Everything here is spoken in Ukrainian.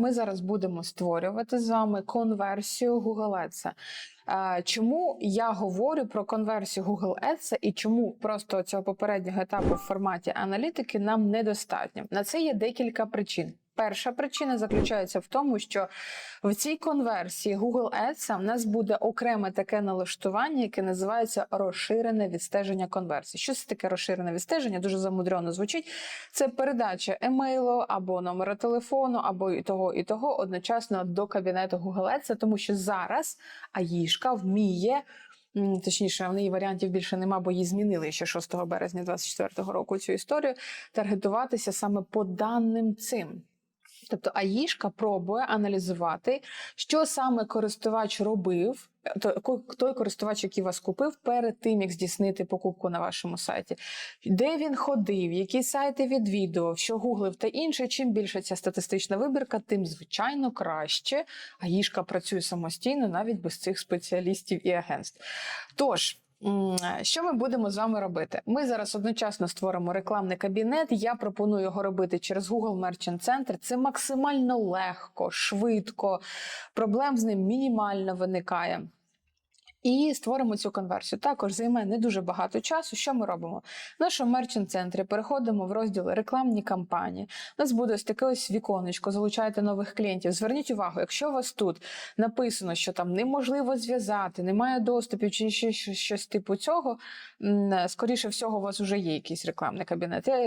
ми зараз будемо створювати з вами конверсію Google Ads. Чому я говорю про конверсію Google Ads і чому просто цього попереднього етапу в форматі аналітики нам недостатньо? На це є декілька причин. Перша причина заключається в тому, що в цій конверсії Google Ads в нас буде окреме таке налаштування, яке називається розширене відстеження конверсії. Що це таке розширене відстеження? Дуже замудрено звучить. Це передача емейлу або номера телефону, або і того, і того одночасно до кабінету Google Ads, тому що зараз АїШка вміє. Точніше, в неї варіантів більше нема, бо її змінили ще 6 березня 2024 року цю історію. Таргетуватися саме по даним цим. Тобто АїШка пробує аналізувати, що саме користувач робив, то- той користувач, який вас купив, перед тим як здійснити покупку на вашому сайті, де він ходив, які сайти відвідував, що гуглив та інше. Чим більше ця статистична вибірка, тим звичайно краще. АїШка працює самостійно, навіть без цих спеціалістів і агентств. Тож. М, Що ми будемо з вами робити? Ми зараз одночасно створимо рекламний кабінет. Я пропоную його робити через Google Merchant Center. Це максимально легко, швидко, проблем з ним мінімально виникає. І створимо цю конверсію. Також займе не дуже багато часу. Що ми робимо? В нашому мерчант центрі переходимо в розділ рекламні кампанії. У нас буде ось таке ось віконечко, залучайте нових клієнтів. Зверніть увагу, якщо у вас тут написано, що там неможливо зв'язати, немає доступів чи ще щось типу цього, скоріше всього, у вас вже є якийсь рекламний кабінет. Я